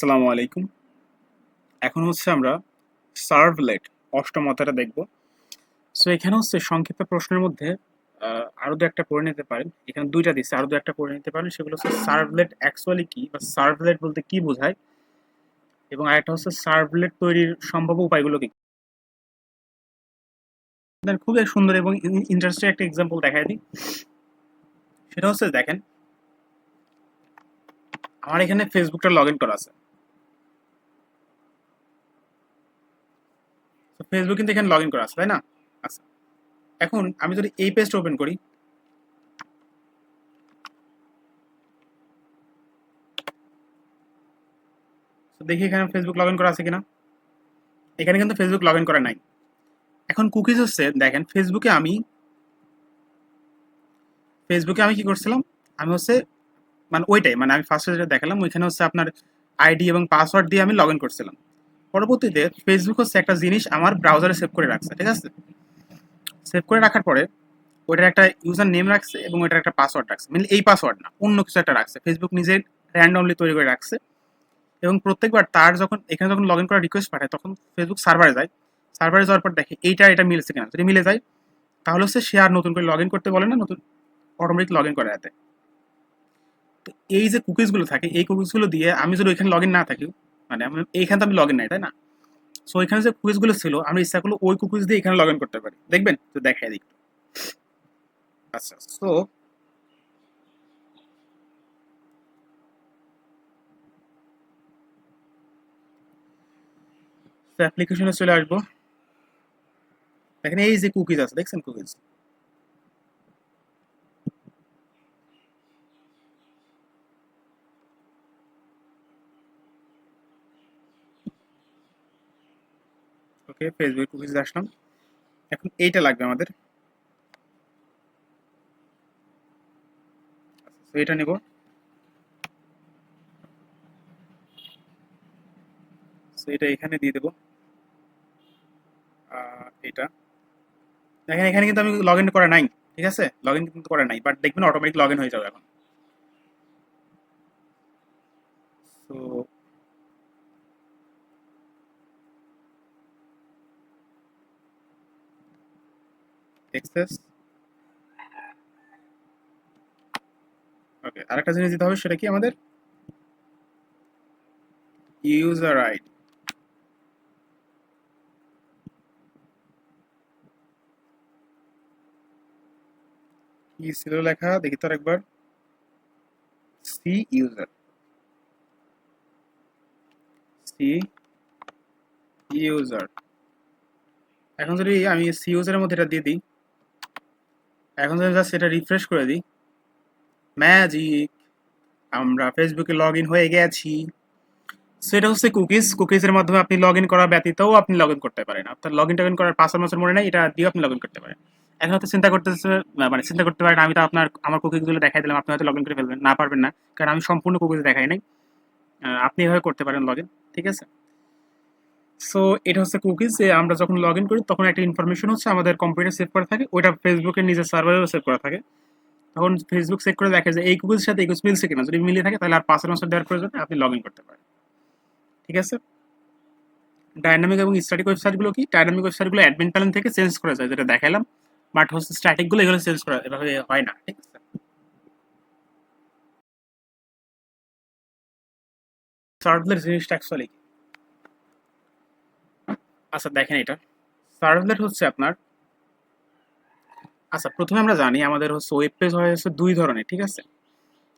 আসসালামু আলাইকুম। এখন হচ্ছে আমরা সার্ভলেট অষ্টম অধ্যায়টা দেখব। সো এখানে হচ্ছে সংক্ষিপ্ত প্রশ্নের মধ্যে আহ, আরও দু একটা পড়ে নিতে পারেন। এখানে দুইটা দিচ্ছে আরও দু একটা পড়ে নিতে পারেন। সেগুলো হচ্ছে সার্ভলেট অ্যাকচুয়ালি কি বা সার্ভলেট বলতে কি বোঝায়? এবং আরেকটা হচ্ছে সার্ভলেট তৈরির সম্ভাব্য উপায়গুলো কি? খুবই সুন্দর এবং ইন্টারেস্টিং একটা এক্সাম্পল দেখায় দিই। সেটা হচ্ছে দেখেন আমার এখানে ফেসবুকটা লগ ইন করা আছে। ফেসবুক কিন্তু এখানে লগ ইন করা আছে, তাই না? আচ্ছা। এখন আমি যদি এই পেজটা ওপেন করি দেখি এখানে ফেসবুক লগ ইন করা আছে কিনা। এখানে কিন্তু ফেসবুক লগ ইন করা নাই। এখন কুকিজ হচ্ছে, দেখেন ফেসবুকে আমি ফেসবুকে আমি কি করছিলাম? আমি হচ্ছে মানে ওইটাই মানে আমি ফার্স্টে যেটা দেখালাম, ওইখানে হচ্ছে আপনার আইডি এবং পাসওয়ার্ড দিয়ে আমি লগ ইন করছিলাম। পরবর্তীতে ফেসবুক হচ্ছে একটা জিনিস আমার ব্রাউজারে সেভ করে রাখছে, ঠিক আছে? সেভ করে রাখার পরে ওইটার একটা ইউজার নেম রাখছে এবং ওইটার একটা পাসওয়ার্ড রাখছে। মানে এই পাসওয়ার্ড না, অন্য কিছু একটা রাখছে। ফেসবুক নিজে র্যান্ডমলি তৈরি করে রাখছে এবং প্রত্যেকবার তার যখন, এখানে যখন লগ ইন করার রিকোয়েস্ট পাঠায়, তখন ফেসবুক সার্ভারে যায়। সার্ভারে যাওয়ার পর দেখে এইটা, এটা মিলছে কিনা। যদি মিলে যায়, তাহলে হচ্ছে সে আর নতুন করে লগ ইন করতে বলে না, নতুন অটোমেটিক লগ ইন করে দেয় তো এই যে কুকিজগুলো থাকে, এই কুকিজগুলো দিয়ে আমি যদি ওইখানে লগ ইন না থাকি মানে এইখানে তো আমি লগ ইন নাই, তাই না? সো এখানে যে কুকিজগুলো ছিল, আমি ইচ্ছা করলে ওই কুকিজ দিয়ে এখানে লগ ইন করতে পারি। দেখবেন? তো দেখাই দিই আচ্ছা সো অ্যাপ্লিকেশনে চলে আসব। দেখেন এই যে কুকিজ আছে, দেখছেন কুকিজ ওকে ফেসবুক কুকিজ আসলাম। এখন এইটা লাগবে আমাদের। তো এটা নেব। তো এটা এখানে দিয়ে দেবো। এটা। দেখেন, এখানে কিন্তু আমি লগ ইন করা নাই, ঠিক আছে? লগ ইন কিন্তু করা নাই বাট দেখবেন অটোমেটিক লগ ইন হয়ে যাবে এখন। তো এক্সেস ওকে আরেকটা জিনিস দিতে হবে, সেটা কি আমাদের? ইউজার আইডি কি ছিল লেখা? দেখি তো একবার সি ইউজার সি ইউজার এখন যদি আমি সি ইউজারের মধ্যে এটা দিয়ে দিই এখন যদি জাস্ট এটা রিফ্রেশ করে দিই ম্যাজিক আমরা ফেসবুকে লগ ইন হয়ে গেছি। সেটা হচ্ছে কুকিজ কুকিজের মাধ্যমে আপনি লগ ইন করা ব্যতীতও আপনি লগ ইন করতে পারেন। আপনার লগ ইন টগ ইন করার পাসওয়ার্ড মাসের মনে নেই, এটা দিয়ে আপনি লগ ইন করতে পারেন। এখন হয়তো চিন্তা করতেছে মানে চিন্তা করতে পারেন, আমি তো আপনার, আমার কুকিজগুলো দেখাই দিলাম, আপনি হয়তো লগ ইন করে ফেলবেন, না পারবেন না, কারণ আমি সম্পূর্ণ কুকিজ দেখাই নাই। আপনি এভাবে করতে পারেন লগ ইন ঠিক আছে? সো এটা হচ্ছে কুকিজ যে আমরা যখন লগ ইন করি, তখন একটা ইনফরমেশন হচ্ছে আমাদের কম্পিউটার সেভ করা থাকে, ওইটা ফেসবুকের নিজের সার্ভারেও সেভ করা থাকে। তখন ফেসবুক চেক করে দেখে যে এই কুকিজের সাথে এই কুকিজ মিলছে কিনা। যদি মিলে থাকে, তাহলে আর পাসওয়ার্ড মাসের দেওয়ার প্রয়োজন আপনি লগ ইন করতে পারেন। ঠিক আছে? ডাইনামিক এবং স্ট্যাটিক ওয়েবসাইটগুলো কি? ডাইনামিক ওয়েবসাইটগুলো অ্যাডমিন প্যানেল থেকে চেঞ্জ করা যায়, যেটা দেখালাম বাট হচ্ছে স্ট্যাটিকগুলো এগুলো চেঞ্জ করা, এভাবে হয় না, ঠিক আছে? সার্ভলেট জিনিসটা অ্যাকচুয়ালি আচ্ছা দেখেন এটা। সার্ভলেট হচ্ছে আপনার আচ্ছা প্রথমে আমরা জানি আমাদের হচ্ছে ওয়েব পেজ হয় হচ্ছে দুই ধরনের, ঠিক আছে?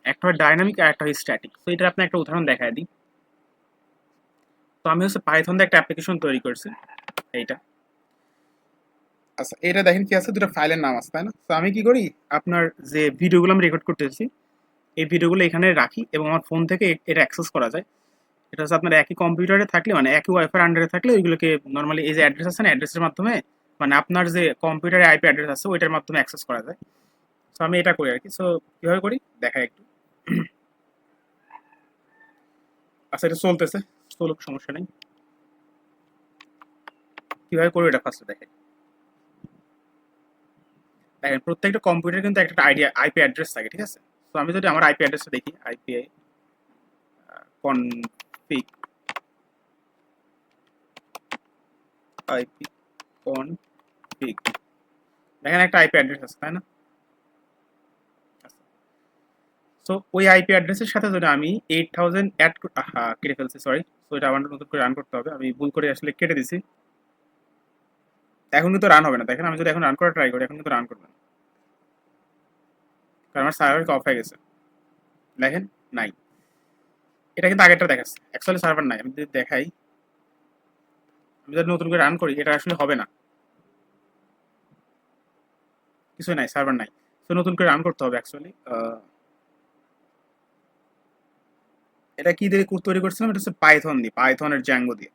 একটা হয় ডাইনামিক আর একটা হয় স্ট্যাটিক তো এটা আপনি একটা উদাহরণ দেখায় দিই। তো আমি হচ্ছে পাইথন দিয়ে একটা অ্যাপ্লিকেশন তৈরি করছি, এইটা। আচ্ছা এটা দেখেন কি আছে? দুটো ফাইলের নাম আছে, তাই না? তো আমি কি করি? আপনার যে ভিডিওগুলো আমি রেকর্ড করতেছি, এই ভিডিওগুলো এখানে রাখি এবং আমার ফোন থেকে এটা অ্যাক্সেস করা যায়। এটা হচ্ছে আপনার একই কম্পিউটারে থাকলে মানে একই ওয়াইফাই আন্ডারে থাকলে ওইগুলোকে নর্মালি এই যে অ্যাড্রেস আছে না অ্যাড্রেসের মাধ্যমে মানে আপনার যে কম্পিউটারে আইপি অ্যাড্রেস আছে, ওইটার মাধ্যমে অ্যাক্সেস করা যায়। সো আমি এটা করি আর কি সো কীভাবে করি? দেখাই একটু। আচ্ছা এটা চলতেছে। চলুক, সমস্যা নেই। কীভাবে করি এটা ফার্স্টে দেখে দেখেন, প্রত্যেকটা কম্পিউটার কিন্তু একটা আইডিয়া আইপি অ্যাড্রেস থাকে, ঠিক আছে? তো আমি যদি আমার আইপি অ্যাড্রেসটা দেখি আইপি কনফিগ আইপি কনফিগ দেখেন একটা আইপি অ্যাড্রেস আছে, তাই না? সো ওই আইপি অ্যাড্রেসের সাথে যদি আমি এইট থাউজেন্ড অ্যাড হ্যাঁ কেটে ফেলছি সরি সো এটা আমার নতুন করে রান করতে হবে। আমি ভুল করে আসলে কেটে দিছি। এখন কিন্তু রান হবে না। দেখেন, আমি যদি এখন রান করে ট্রাই করি, এখন কিন্তু রান করবে না। কারণ আমার সার্ভার অফ হয়ে গেছে। দেখেন, নাই। এটা কিন্তু আগেরটা দেখাচ্ছে। অ্যাকচুয়ালি সার্ভার নাই, আমি যদি দেখাই, আমি যদি নতুন করে রান করি, এটা আসলে হবে না। কিছুই নাই সার্ভার নাই। তো নতুন করে রান করতে হবে অ্যাকচুয়ালি এটা কি দিয়ে তৈরি করছিলাম? এটা হচ্ছে পাইথন দিয়ে পাইথনের জ্যাঙ্গো দিয়ে।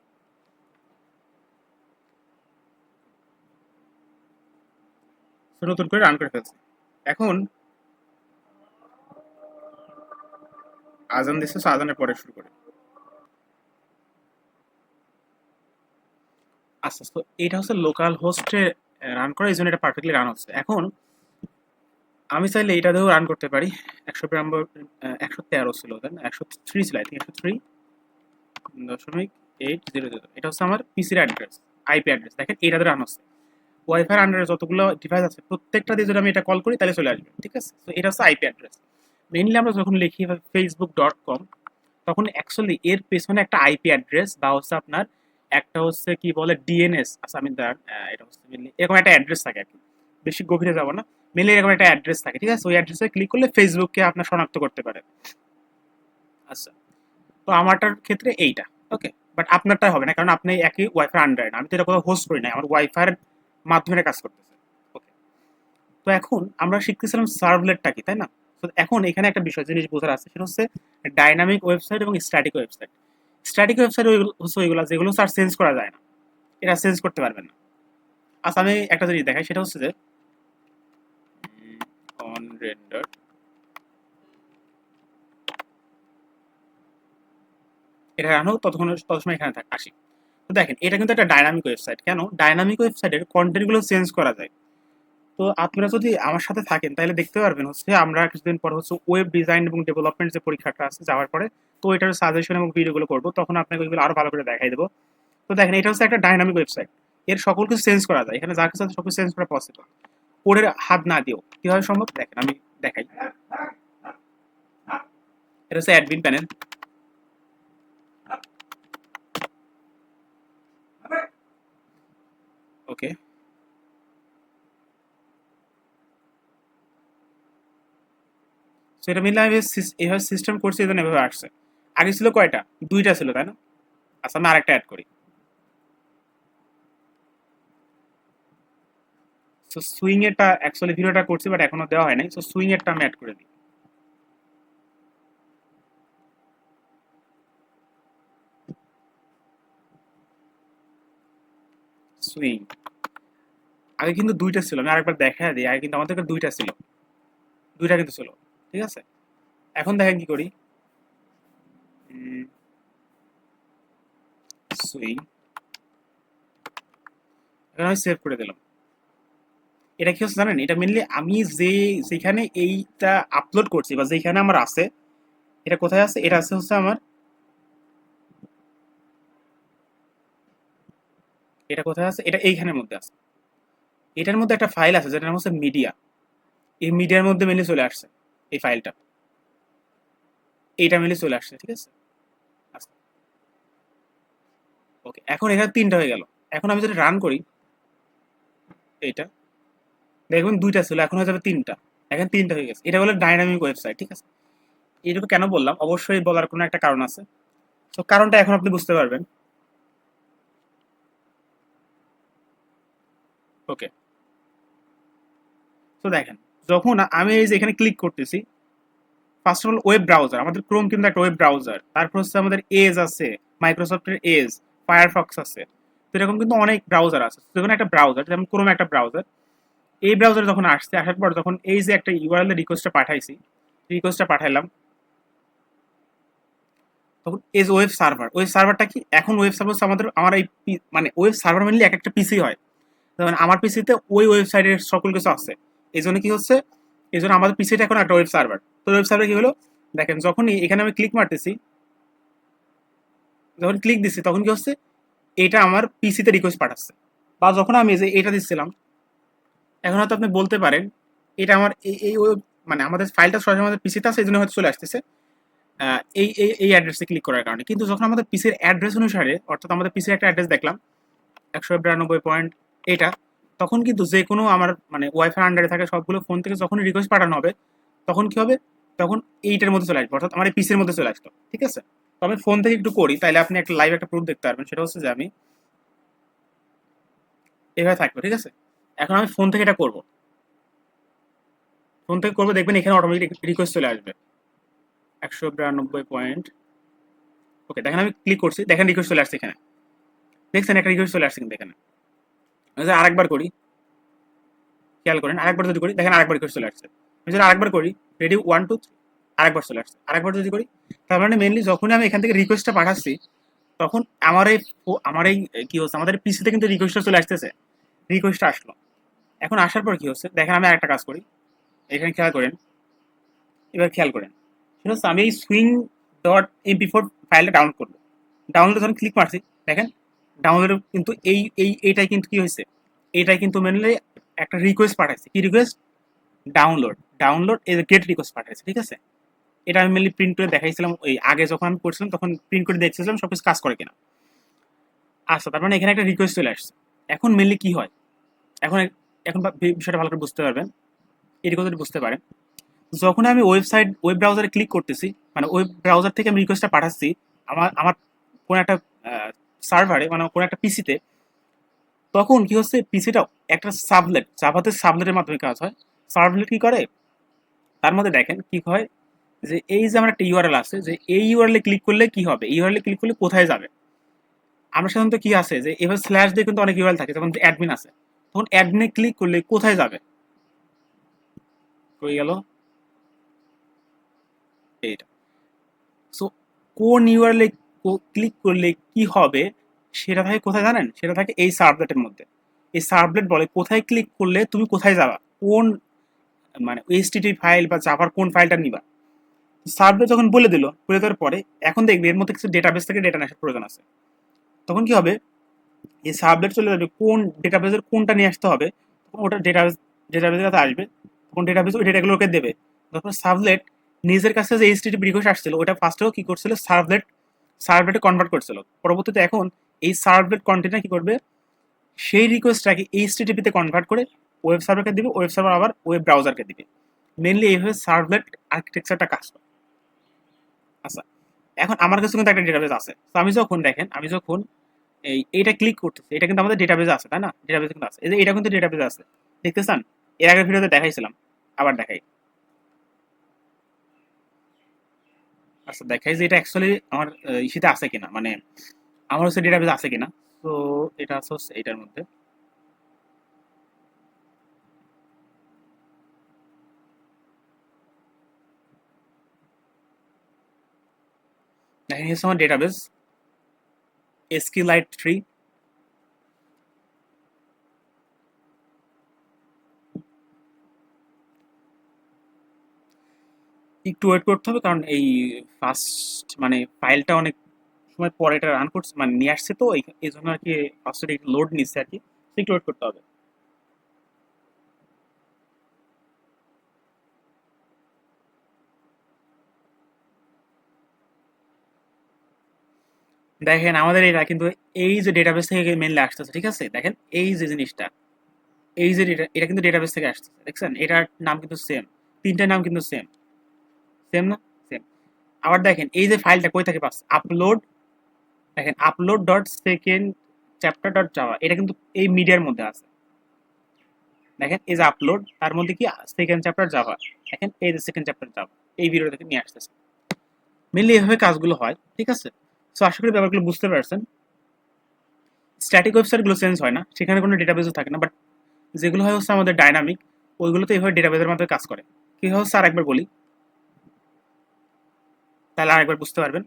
নতুন করে রান করে ফেলছি। এখন আজান দিচ্ছে so আজানের পরে শুরু করে। আচ্ছা তো এটা হচ্ছে লোকাল হোস্টে রান করা, এই জন্য এটা পারফেক্টলি রান হচ্ছে। এখন, আমি চাইলে এটা দিয়েও রান করতে পারি। একশো নম্বর একশো তেরো ছিল দেন একশো থ্রি ছিল আই থিঙ্ক একশো থ্রি দশমিক এইট জিরো জিরো এটা হচ্ছে আমার পিসির অ্যাড্রেস আইপি অ্যাড্রেস দেখেন এটা রান হচ্ছে। ওয়াইফাই আন্ডারে যতগুলো ডিভাইস আছে, প্রত্যেকটা দিয়ে যদি আমি এটা কল করি, তাহলে চলে আসবে, ঠিক আছে? তো এটা হচ্ছে আইপি অ্যাড্রেস মেইনলি আমরা যখন লিখি ফেসবুক ডট কম তখন অ্যাকচুয়ালি এর পেছনে একটা আইপি অ্যাড্রেস বা হচ্ছে আপনার একটা হচ্ছে কি বলে ডিএনএস আচ্ছা আমি দাঁড়ান, এটা হচ্ছে mainly এরকম একটা অ্যাড্রেস থাকে আর কি। বেশি গভীরে যাব না। মেনলি এরকম একটা অ্যাড্রেস থাকে ঠিক আছে? ওই অ্যাড্রেসে ক্লিক করলে ফেসবুককে আপনার শনাক্ত করতে পারে। আচ্ছা তো আমারটার ক্ষেত্রে এইটা ওকে বাট আপনারটা হবে না কারণ আপনি একই ওয়াইফাই আন্ডারে না আমি তো এটা কোথাও হোস্ট করি না আমার ওয়াইফাইয়ের মাধ্যমে কাজ করতেছে ওকে তো এখন আমরা শিখতেছিলাম সার্ভলেটটা কি তাই না? এখন এখানে একটা বিষয়, জিনিস বোঝার আছে, সেটা হচ্ছে ডাইনামিক ওয়েবসাইট এবং স্ট্যাটিক ওয়েবসাইট স্ট্যাটিক ওয়েবসাইট হচ্ছে ওইগুলো, যেগুলো আর চেঞ্জ করা যায় না। এটা চেঞ্জ করতে পারবেন না। আচ্ছা আমি একটা জিনিস দেখাই, সেটা হচ্ছে যে অন রেন্ডার এটা রান ততক্ষণ তত সময় এখানে থাক, আসি। দেখেন, এটা কিন্তু একটা ডাইনামিক ওয়েবসাইট কেন? ডাইনামিক ওয়েবসাইটের কন্টেন্টগুলো চেঞ্জ করা যায়। তো আপনারা যদি আমার সাথে থাকেন, তাহলে দেখতে পারবেন হচ্ছে আমরা কিছুদিন পর হচ্ছে ওয়েব ডিজাইন এবং ডেভেলপমেন্ট যে পরীক্ষাটা আছে যাওয়ার পরে, তো এটার সাজেশন এবং ভিডিওগুলো করব, তখন আপনাকে ওইগুলো আরও ভালো করে দেখাই দেবো। তো দেখেন, এটা হচ্ছে একটা ডাইনামিক ওয়েবসাইট এর সকল কিছু চেঞ্জ করা যায়। এখানে যা কিছু সব চেঞ্জ করা পসিবল কোডের হাত না দিও কীভাবে সম্ভব? দেখেন, আমি দেখাই। এটা হচ্ছে অ্যাডমিন প্যানেল ওকে সেটা মিলে আমি এইভাবে সিস্টেম করছি, এই এভাবে আসছে। আগে ছিল কয়টা? দুইটা ছিল, তাই না? আচ্ছা আমি আরেকটা অ্যাড করি। সো সুইং এরটা অ্যাকচুয়ালি ভিডিওটা করছি বাট এখনও দেওয়া হয় নাই। সো সুইং এরটা আমি অ্যাড করে দিই। সুইং আগে কিন্তু দুইটা ছিল, আমি আরেকবার দেখা দিই। আগে কিন্তু আমাদের দুইটা ছিল। দুইটা কিন্তু ছিল। ঠিক আছে? এখন দেখেন কি করি। এখন আমি সেভ করে দিলাম। এটা কি হচ্ছে জানেন? এটা মেনলি আমি যে, যেখানে এইটা আপলোড করছি বা যেখানে আমার আছে, এটা কোথায় আছে? এটা আছে হচ্ছে আমার এটা কোথায় আছে? এটা এইখানের মধ্যে আছে। এটার মধ্যে একটা ফাইল আছে যেটার নাম হচ্ছে মিডিয়া এই মিডিয়ার মধ্যে মেনলি চলে আসছে। এই ফাইলটা এইটা মেনলি চলে আসছে, ঠিক আছে? ওকে এখন এখানে তিনটা হয়ে গেল। এখন আমি যদি রান করি, এইটা। দেখবেন দুইটা ছিল, এখন হয়ে যাবে তিনটা। এখন তিনটা হয়ে গেছে। এটা হলো ডাইনামিক ওয়েবসাইট ঠিক আছে? এইটুকু কেন বললাম? অবশ্যই বলার কোনো একটা কারণ আছে। তো কারণটা এখন আপনি বুঝতে পারবেন। ওকে তো দেখেন যখন আমি এই যে এখানে ক্লিক করতেছি first of all web browser আমাদের ক্রোম কিন্তু একটা ওয়েব ব্রাউজার তারপর হচ্ছে আমাদের এজ আছে মাইক্রোসফটের এজ ফায়ারফক্স আছে, তো এরকম কিন্তু অনেক ব্রাউজার আছে যখন একটা ব্রাউজার যেমন ক্রোম একটা ব্রাউজার এই ব্রাউজারে যখন আসছে, আসার পর যখন এই যে একটা ইউআরএল রিকোয়েস্টটা পাঠাইছি রিকোয়েস্টটা পাঠাইলাম, তখন এজ ওয়েব সার্ভার ওয়েব সার্ভারটা কি? এখন ওয়েব সার্ভার আমাদের, আমার এই মানে ওয়েব সার্ভার মেনলি এক একটা পিসি হয়, যেমন আমার পিসিতে ওই ওয়েবসাইটের সকল কিছু আছে এই জন্য কি হচ্ছে? এই জন্য আমাদের পিসিটা এখন একটা ওয়েব সার্ভার তো ওয়েব সার্ভার কি হলো? দেখেন, যখনই এখানে আমি ক্লিক মারতেছি, যখন ক্লিক দিচ্ছি তখন কি হচ্ছে? এটা আমার পিসিতে রিকোয়েস্ট পাঠাচ্ছে। বা যখন আমি যে এটা দিচ্ছিলাম এখন হয়তো আপনি বলতে পারেন, এটা আমার এই মানে আমাদের ফাইলটা সরাসরি আমাদের পিসিতে আছে এই জন্য হয়তো চলে আসতেছে এই এই এই অ্যাড্রেসে ক্লিক করার কারণে। কিন্তু যখন আমাদের পিসির অ্যাড্রেস অনুসারে, অর্থাৎ আমাদের পিসির একটা অ্যাড্রেস দেখলাম, একশো বিরানব্বই পয়েন্ট এটা তখন কিন্তু যে কোনো আমার মানে ওয়াইফাই আন্ডারে থাকে সবগুলো ফোন থেকে যখন রিকোয়েস্ট পাঠানো হবে, তখন কি হবে? তখন এইটার মধ্যে চলে আসবে, অর্থাৎ আমার পিসির মধ্যে চলে আসতো, ঠিক আছে? তো আমি ফোন থেকে একটু করি তাহলে আপনি একটা লাইভ একটা প্রুফ দেখতে পারবেন, সেটা হচ্ছে যে আমি এভাবে থাকবে, ঠিক আছে? এখন আমি ফোন থেকে এটা করব। ফোন থেকে করব, দেখবেন এখানে অটোমেটিক রিকোয়েস্ট চলে আসবে। একশো বিরানব্বই পয়েন্ট ওকে দেখেন আমি ক্লিক করছি, দেখেন রিকোয়েস্ট চলে আসছে এখানে। দেখছেন একটা রিকোয়েস্ট চলে আসছে কিন্তু এখানে। যদি আরেকবার করি। খেয়াল করেন, আরেকবার যদি করি, দেখেন আরেকবার করে চলে আসছে। আমি যদি আরেকবার করি রেডি ওয়ান টু থ্রি আরেকবার চলে আসছে। আরেকবার যদি করি, তার মানে মেনলি যখনই আমি এখান থেকে রিকোয়েস্টটা পাঠাচ্ছি, তখন আমার এই আমার এই কি হচ্ছে, আমাদের পিসিতে কিন্তু রিকোয়েস্টটা চলে আসতেছে। রিকোয়েস্টটা আসলো। এখন আসার পর কি হচ্ছে, দেখেন আমি আরেকটা কাজ করি। এখানে খেয়াল করেন। এবার খেয়াল করেন। সেটা হচ্ছে আমি এই সুইং ডট এমপি ফোর ফাইলটা ডাউনলোড করব। ডাউনলোড যখন ক্লিক মারছি, দেখেন ডাউনলোড কিন্তু এই এই, এইটাই কিন্তু কি হয়েছে? এটাই কিন্তু মেনলি একটা রিকোয়েস্ট পাঠাইছে। কি রিকোয়েস্ট ডাউনলোড। ডাউনলোড এই গেট রিকোয়েস্ট পাঠাইছে, ঠিক আছে? এটা আমি মেনলি প্রিন্ট করে দেখাইছিলাম ওই আগে যখন আমি করছিলাম, তখন প্রিন্ট করে দেখছিলাম সব কিছু কাজ করে কিনা। আচ্ছা তার মানে এখানে একটা রিকোয়েস্ট চলে আসছে। এখন মেনলি কি হয়? এখন এখন বিষয়টা ভালো করে বুঝতে পারবেন। এই কথা বুঝতে পারেন। যখন আমি ওয়েবসাইট ওয়েব ব্রাউজারে ক্লিক করতেছি মানে ওয়েব ব্রাউজার থেকে আমি রিকোয়েস্টটা পাঠাচ্ছি, আমার আমার কোনো একটা সার্ভারে মানে কোনো একটা পিসিতে তখন কি হচ্ছে পিসিটাও একটা সাবলেট জাভাতে সাবলেটের মাধ্যমে কাজ হয়। সাবলেট কি করে? তার মধ্যে দেখেন কি হয়, যে এই যে আমার একটা ইউআরএল আছে, যে এই ইউআরএলে ক্লিক করলে কি হবে? ইউআরএলে ক্লিক করলে কোথায় যাবে? আমরা সাধারণত কি আছে, যে এবার স্ল্যাশ দিয়ে কিন্তু অনেক ইউআরএল থাকে, যেমন অ্যাডমিন আছে। তখন অ্যাডমিনে ক্লিক করলে কোথায় যাবে? কই গেল। এইটা। সো কোন ইউআরএলে ক্লিক করলে কি হবে? সেটা থাকে কোথায় জানেন? সেটা থাকে এই সার্ভলেটের মধ্যে। এই সার্ভলেট বলে কোথায় ক্লিক করলে তুমি কোথায় যাবা? কোন মানে এইচটিটি ফাইল বা জাভার কোন ফাইলটা নিবা? সার্ভলেট যখন বলে দিল, বলে দেওয়ার পরে এখন দেখবে এর মধ্যে কিছু ডেটাবেস থেকে ডেটা নেওয়ার প্রয়োজন আছে। তখন কি হবে? এই সাবলেট চলে যাবে, কোন ডেটাবেসের কোনটা নিয়ে আসতে হবে? তখন ওটা ডেটাবেস ডেটাবেসের কাছে আসবে। তখন ডেটাবেস ওই ডেটাগুলোকে দেবে। তখন সাবলেট নিজের কাছে যে এইচটিটি রিকোয়েস্ট আসছিল, ওটা ফার্স্টেও কি করছিল? সার্ভলেট সার্ভলেটে কনভার্ট করছিল। পরবর্তীতে এখন এই সার্ভলেট কন্টেনার কি করবে? সেই রিকোয়েস্টটাকে এইচটিটিপিতে কনভার্ট করে ওয়েব সার্ভারকে দিবে ওয়েব সার্ভার আবার ওয়েব ব্রাউজারকে দিবে। মেনলি এইভাবে সার্ভলেট আর্কিটেকচারটা কাজ করে। আচ্ছা এখন আমার কাছে কিন্তু একটা ডেটাবেস আছে। তো আমি যখন দেখেন, আমি যখন এই এটা ক্লিক করতেছি, এটা কিন্তু আমাদের ডেটাবেসে আছে, তাই না? ডেটাবেসে কিন্তু আছে। এটা কিন্তু ডেটাবেসে আছে। দেখতে চান? এর আগের ভিডিওতে দেখাইছিলাম, আবার দেখাই। আচ্ছা দেখাই যে এটা অ্যাকচুয়ালি আমার ইসিতে আছে কিনা মানে আমার হচ্ছে ডেটাবেস আছে কিনা। তো এটা আছে হচ্ছে এটার মধ্যে। দেখেন হচ্ছে আমার ডেটাবেস এসকি লাইট থ্রি একটু ওয়েট করতে হবে, কারণ এই ফার্স্ট মানে ফাইলটা অনেক সময় পরে এটা রান করছে মানে নিয়ে আসছে তো, এই জন্য আর কি ফার্স্টে একটু লোড নিচ্ছে আর কি একটু ওয়েট করতে হবে। দেখেন, আমাদের এটা কিন্তু এই যে ডেটাবেস থেকে মেনলি আসতেছে, ঠিক আছে? দেখেন, এই যে জিনিসটা, এই যে এটা কিন্তু ডেটাবেস থেকে আসতেছে, দেখছেন? এটার নাম কিন্তু সেম তিনটার নাম কিন্তু সেম সেম না? সেম আবার দেখেন, এই যে ফাইলটা কই থেকে পাচ্ছে আপলোড দেখেন upload dot second chapter dot যাওয়া এটা কিন্তু এই মিডিয়ার মধ্যে আছে। দেখেন, এই যে আপলোড তার মধ্যে কি? সেকেন্ড চ্যাপ্টার যাওয়া দেখেন, এই যে সেকেন্ড চ্যাপ্টার যাওয়া এই ভিডিও থেকে নিয়ে আসতেছে। মেনলি এভাবে কাজগুলো হয়, ঠিক আছে? সো আশা করি ব্যাপারগুলো বুঝতে পারছেন। স্ট্যাটিক ওয়েবসাইটগুলো চেঞ্জ হয় না, সেখানে কোনো ডেটাবেসও থাকে না বাট যেগুলো হয় হচ্ছে আমাদের ডাইনামিক ওইগুলো তো এইভাবে ডেটাবেসের মাধ্যমে কাজ করে। কি হয়? হচ্ছে আরেকবার বলি। তাহলে আরেকবার বুঝতে পারবেন।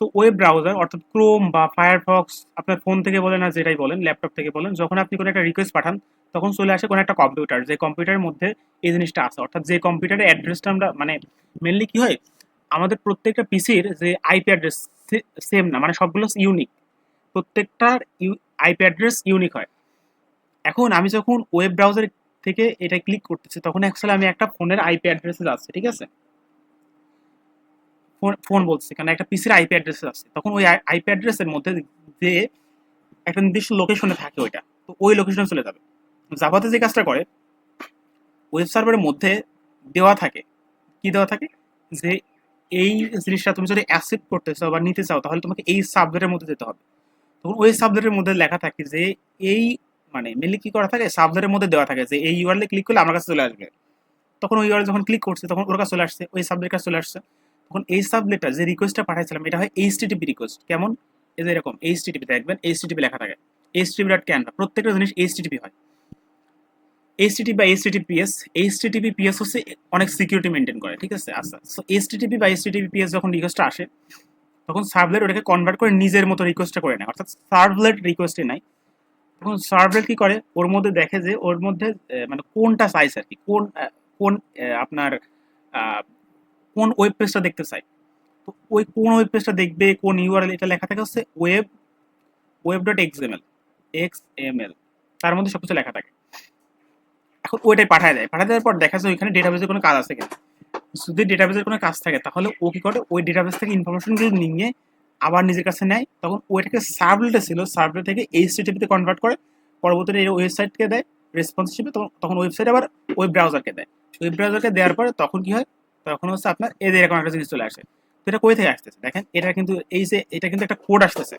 তো ওয়েব ব্রাউজার অর্থাৎ ক্রোম বা ফায়ারফক্স আপনার ফোন থেকে বলেন আর যেটাই বলেন ল্যাপটপ থেকে বলেন, যখন আপনি কোনো একটা রিকোয়েস্ট পাঠান, তখন চলে আসে কোনো একটা কম্পিউটার যে কম্পিউটারের মধ্যে এই জিনিসটা আছে। অর্থাৎ যে কম্পিউটারের অ্যাড্রেসটা আমরা মানে মেনলি কি হয়, আমাদের প্রত্যেকটা পিসির যে আইপি অ্যাড্রেস সেম না মানে সবগুলো ইউনিক প্রত্যেকটার আইপি অ্যাড্রেস ইউনিক হয়। এখন আমি যখন ওয়েব ব্রাউজার থেকে এটা ক্লিক করতেছি, তখন অ্যাকচুয়ালি আমি একটা ফোনের আইপি অ্যাড্রেসে যাচ্ছি ঠিক আছে? ফোন ফোন বলছি কারণ একটা পিসির আইপি অ্যাড্রেস আছে। তখন ওই আইপি অ্যাড্রেসের মধ্যে যে একটা নির্দিষ্ট লোকেশনে থাকে ওইটা, তো ওই লোকেশনে চলে যাবে। জাভাতে যে কাজটা করে ওয়েব সার্ভারের মধ্যে দেওয়া থাকে, কি দেওয়া থাকে? যে এই জিনিসটা তুমি যদি অ্যাকসেপ্ট করতে চাও বা নিতে চাও, তাহলে তোমাকে এই সাবজেক্টের মধ্যে যেতে হবে। তখন ওই সাবজেক্টের মধ্যে লেখা থাকে যে এই মানে মেনলি কি করা থাকে? সাবজেক্টের মধ্যে দেওয়া থাকে যে এই ইউআরএলে ক্লিক করলে আমার কাছে চলে আসবে। তখন ওই ইউআরএল যখন ক্লিক করছে, তখন ওর কাছে চলে আসছে, ওই সাবজেক্ট কাছে চলে আসছে। তখন এই সাবজেক্টটা যে রিকোয়েস্টটা পাঠাইছিলাম, এটা হয় এইচটিটিপি রিকোয়েস্ট কেমন? এই যে এরকম এইচটিটিপি দেখবেন এইচটিটিপি লেখা থাকে। এইচটিটিপি ডট ক্যান প্রত্যেকটা জিনিস এইচটিটিপি হয়। এইচটিটিপি বা এইচটিটিপিএস এইচটিটিপিএস হচ্ছে অনেক সিকিউরিটি মেনটেন করে, ঠিক আছে? আচ্ছা সো এইচটিটিপি বা এইচটিটিপিএস যখন রিকোয়েস্টটা আসে, তখন সার্ভলেট ওটাকে কনভার্ট করে নিজের মতো রিকোয়েস্টটা করে নেয়। অর্থাৎ সার্ভলেট রিকোয়েস্টে নাই। তখন সার্ভলেট কি করে? ওর মধ্যে দেখে যে, ওর মধ্যে মানে কোনটা সাইজ আর কি? কোন কোন আপনার কোন ওয়েব পেজটা দেখতে চাই? তো ওই কোন ওয়েব পেজটা দেখবে, কোন ইউআরএল এটা লেখা থাকে হচ্ছে web web dot X M L X M L তার মধ্যে সবকিছু লেখা থাকে। এখন ওইটাই পাঠায় দেয়। পাঠায় দেওয়ার পর দেখা যায় ওইখানে ডেটাবেজের কোনো কাজ আছে কিনা। যদি ডেটাবেজের কোনো কাজ থাকে, তাহলে ও কি করে? ওই ডেটাবেস থেকে ইনফরমেশনগুলো নিয়ে আবার নিজের কাছে নেয়। তখন ওইটাকে সার্ভলেটে ছিল সার্ভলেট থেকে এইচটিটিপিতে কনভার্ট করে, পরবর্তীতে এই ওয়েবসাইটকে দেয় রেসপন্স হিসেবে। তখন তখন ওয়েবসাইট আবার ওয়েব ব্রাউজারকে দেয়। ওয়েব ব্রাউজারকে দেওয়ার পরে তখন কি হয়? তখন হচ্ছে আপনার এদের এরকম একটা জিনিস চলে আসে। তো এটা কই থেকে আসতেছে? দেখেন, এটা কিন্তু এই যে, এটা কিন্তু একটা কোড আসতেছে।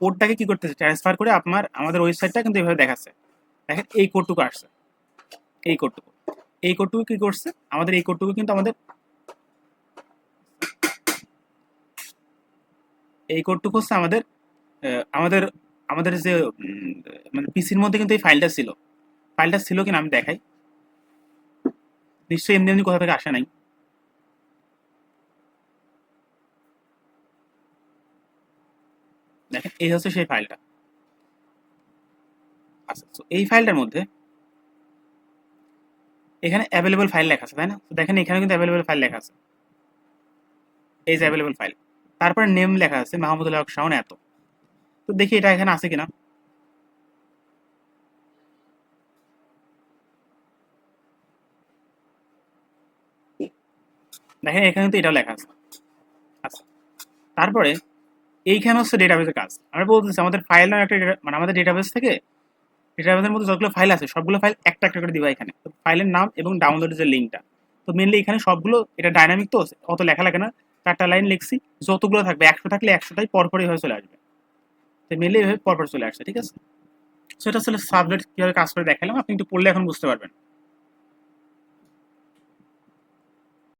কোডটাকে কি করতেছে? ট্রান্সফার করে আপনার, আমাদের ওয়েবসাইটটা কিন্তু এইভাবে দেখাচ্ছে। দেখেন, এই কোডটুকু আসছে। এই কোডটুকু এই কোডটুকু কি করছে? আমাদের এই কোডটুকু কিন্তু আমাদের এই কোডটুকু হচ্ছে আমাদের আমাদের আমাদের যে মানে পিসির মধ্যে কিন্তু এই ফাইলটা ছিল। ফাইলটা ছিল কিনা আমি দেখাই। নিশ্চয়ই এমনি এমনি কোথা থেকে আসে নাই। দেখেন, এই হচ্ছে সেই ফাইলটা আচ্ছা তো এই ফাইলটার মধ্যে এখানে অ্যাভেলেবল ফাইল লেখা আছে, তাই না? তো দেখেন এখানে কিন্তু অ্যাভেলেবল ফাইল লেখা আছে। এই যে অ্যাভেলেবল ফাইল তারপরে নেম লেখা আছে মাহমুদুল্লাহ হক শাওন এত। তো দেখি এটা এখানে আছে কিনা। দেখেন, এখানে তো এটাও লেখা আছে। আচ্ছা তারপরে এইখানে হচ্ছে ডেটাবেসের কাজ। আমরা বলতেছি, আমাদের ফাইল নাম একটা মানে আমাদের ডেটাবেস থেকে ডেটাবেসের মধ্যে যতগুলো ফাইল আছে, সবগুলো ফাইল একটা একটা করে দিবা এখানে। তো ফাইলের নাম এবং ডাউনলোডের যে লিঙ্কটা তো মেনলি এখানে সবগুলো, এটা ডাইনামিক তো, অত লেখা লাগে না। চারটা লাইন লিখছি, যতগুলো থাকবে, একশো থাকলে একশোটাই পরপরই হয়ে চলে আসবে। তো মেনলি এভাবে পরপর চলে আসছে, ঠিক আছে? সো এটা আসলে সাবজেক্ট কীভাবে কাজ করে দেখালাম, আপনি একটু পড়লে এখন বুঝতে পারবেন।